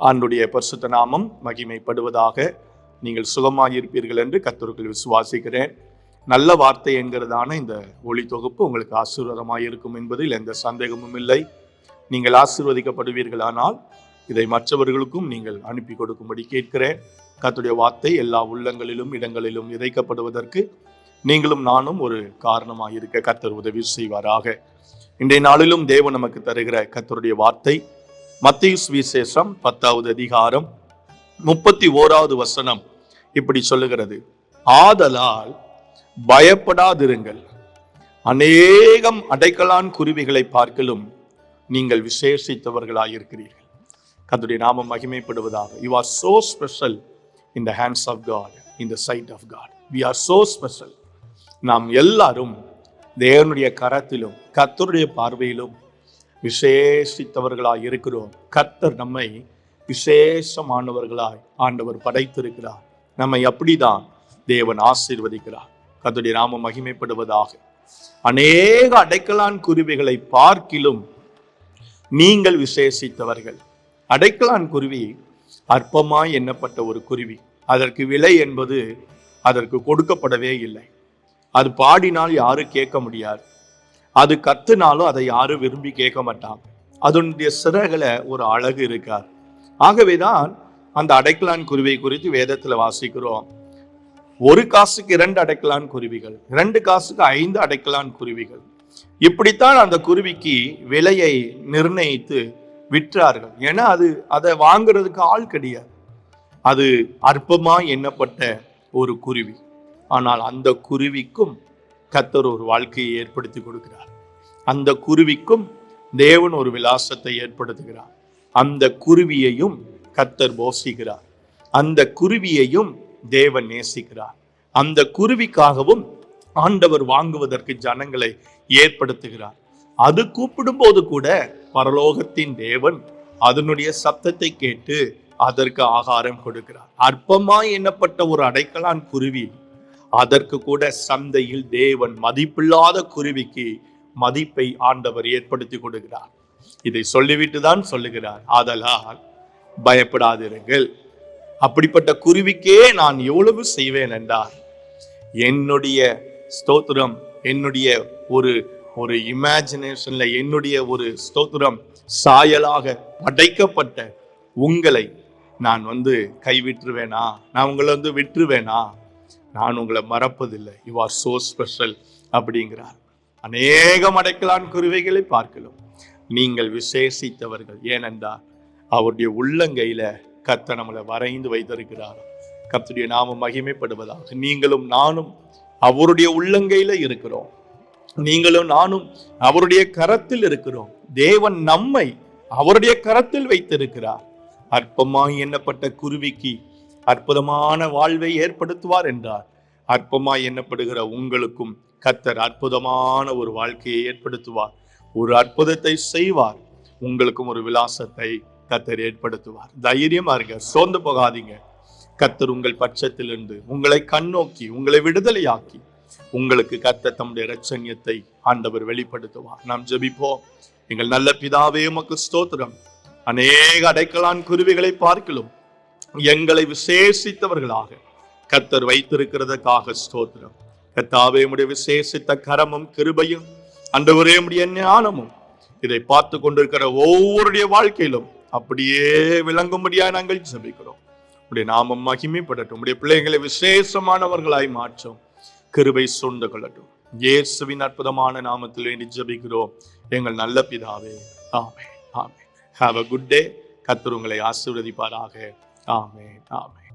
ஆண்டுடைய பரிசுத்த நாமம் மகிமைப்படுவதாக நீங்கள் சுகமாயிருப்பீர்கள் என்று கத்தருக்குள் விசுவாசிக்கிறேன். நல்ல வார்த்தை என்கிறதான இந்த ஒளி தொகுப்பு உங்களுக்கு ஆசீர்வாதமாக இருக்கும் என்பதில் எந்த சந்தேகமும் இல்லை. நீங்கள் ஆசீர்வதிக்கப்படுவீர்களானால் இதை மற்றவர்களுக்கும் நீங்கள் அனுப்பி கொடுக்கும்படி கேட்கிறேன். கத்துடைய வார்த்தை எல்லா உள்ளங்களிலும் இடங்களிலும் இதைக்கப்படுவதற்கு நீங்களும் நானும் ஒரு காரணமாக இருக்க கத்தர் உதவி செய்வாராக. இன்றைய நாளிலும் தேவன் நமக்கு தருகிற கத்தருடைய வார்த்தை மத்திய சுவிசேஷம் பத்தாவது அதிகாரம் முப்பத்தி ஓராவது வசனம் இப்படி சொல்லுகிறது. ஆதலால் பயப்படாதிருங்கள். அநேகம் அடைக்கலான் குருவிகளை பார்க்கலும் நீங்கள் விசேஷித்தவர்களாயிருக்கிறீர்கள். கத்துடைய நாமம் மகிமைப்படுவதாக. You are so special in the hands of God in the sight of God we are so special நாம் எல்லாரும் தேவனுடைய கரத்திலும் கத்தருடைய பார்வையிலும் விசேஷித்தவர்களாய் இருக்கிறோம். கர்த்தர் நம்மை விசேஷமானவர்களாய் ஆண்டவர் படைத்திருக்கிறார். நம்மை அப்படிதான் தேவன் ஆசீர்வதிக்கிறார். கர்த்தருடைய நாம மகிமைப்படுவதாக. அநேக அடைக்கலான் குருவிகளை பார்க்கிலும் நீங்கள் விசேஷித்தவர்கள். அடைக்கலான் குருவி அற்பமாய் எண்ணப்பட்ட ஒரு குருவி. அதற்கு விலை என்பது அதற்கு கொடுக்கப்படவே இல்லை. அது பாடினால் யாரும் கேட்க முடியாது. அது கத்துனாலும் அதை யாரும் விரும்பி கேட்க மாட்டாங்க. அதனுடைய சிறகுல ஒரு அழகு இருக்கார். ஆகவேதான் அந்த அடைக்கலான் குருவி குறித்து வேதத்துல வாசிக்கிறோம். ஒரு காசுக்கு இரண்டு அடைக்கலான் குருவிகள் இரண்டு காசுக்கு ஐந்து அடைக்கலான் குருவிகள். இப்படித்தான் அந்த குருவிக்கு விலையை நிர்ணயித்து விற்றார்கள். ஏன்னா அது அதை வாங்குறதுக்கு ஆள் கிடையாது. அது அற்பமா எண்ணப்பட்ட ஒரு குருவி. ஆனால் அந்த குருவிக்கும் கத்தர் ஒரு வாழ்க்கையை ஏற்படுத்தி கொடுக்கிறார். அந்த குருவிக்கும் தேவன் ஒரு விலாசத்தை ஏற்படுத்துகிறார். அந்த குருவியையும் கத்தர் போசிக்கிறார் அந்த குருவியையும் தேவன் நேசிக்கிறார். அந்த குருவிக்காகவும் ஆண்டவர் வாங்குவதற்கு ஜனங்களை ஏற்படுத்துகிறார். அது கூப்பிடும் போது கூட பரலோகத்தின் தேவன் அதனுடைய சத்தத்தை கேட்டு அதற்கு ஆகாரம் கொடுக்கிறார். அற்பமாய் எண்ணப்பட்ட ஒரு அடைக்கலான் குருவி அதற்கு கூட சந்தையில் தேவன் மதிப்பில்லாத குருவிக்கு மதிப்பை ஆண்டவர் ஏற்படுத்தி கொடுக்கிறார். இதை சொல்லிவிட்டு தான் சொல்லுகிறார். ஆதலால் பயப்படாதிருங்கள். அப்படிப்பட்ட குருவிக்கே நான் எவ்வளவு செய்வேன் என்றார் என்னுடைய ஸ்தோத்திரம் என்னுடைய ஒரு ஒரு இமேஜினேஷன்ல என்னுடைய ஒரு ஸ்தோத்திரம் சாயலாக படைக்கப்பட்ட உங்களை நான் வந்து கைவிட்டுருவேனா? நான் உங்களை வந்து விட்டுருவேனா? நான் உங்களை மறப்பதில்லை. யூ ஆர் சோ ஸ்பெஷல் அப்படிங்கிறார். அநேகம் அடைக்கலான் குருவிகளை பார்க்கலாம். நீங்கள் விசேஷித்தவர்கள். ஏனென்றால் அவருடைய உள்ளங்கையில கத்த நம்மளை வரைந்து வைத்திருக்கிறார். கத்துடைய நாமம் மகிமைப்படுவதாக. நீங்களும் நானும் அவருடைய உள்ளங்கையில இருக்கிறோம். நீங்களும் நானும் அவருடைய கரத்தில் இருக்கிறோம். தேவன் நம்மை அவருடைய கரத்தில் வைத்திருக்கிறார். அற்பமாய் எண்ணப்பட்ட குருவிக்கு அற்புதமான வாழ்வை ஏற்படுத்துவார் என்றார். அற்பமாய் எண்ணப்படுகிற உங்களுக்கும் கத்தர் அற்புதமான ஒரு வாழ்க்கையை ஏற்படுத்துவார். ஒரு அற்புதத்தை செய்வார். உங்களுக்கும் ஒரு விலாசத்தை கத்தர் ஏற்படுத்துவார். தைரியமா இருங்க சோர்ந்து போகாதீங்க. கத்தர் உங்கள் பட்சத்திலிருந்து உங்களை கண்ணோக்கி உங்களை விடுதலையாக்கி உங்களுக்கு கத்த தம்முடைய இரட்சண்யத்தை ஆண்டவர் வெளிப்படுத்துவார். நாம் ஜெபிப்போம். எங்கள் நல்ல பிதாவே உமக்கு ஸ்தோத்திரம். அநேக அடைக்கலான் குருவிகளை பார்க்கலாம் எங்களை விசேஷித்தவர்களாக கத்தர் வைத்திருக்கிறதுக்காக ஸ்தோத்திரம். கத்தாவே உடைய விசேஷித்த கரமும் கிருபையும் அண்டவரே உடைய ஞானமும் இதை பார்த்து கொண்டிருக்கிற ஒவ்வொருடைய வாழ்க்கையிலும் அப்படியே விளங்கும்படியா நாங்கள் ஜெபிக்கிறோம். உடைய நாமம் மகிமைப்படட்டும். உடைய பிள்ளைகளை விசேஷமானவர்களாய் மாற்றும். கிருபை சூழ்ந்து கொள்ளட்டும். இயேசுவின் அற்புதமான நாமத்தில் வேண்டி எங்கள் நல்ல பிதாவே ஆமே ஆமே ஹாவ் அ குட் டே கத்தர் உங்களை ஆசீர்வதிப்பாராக. ஆமே ஆமே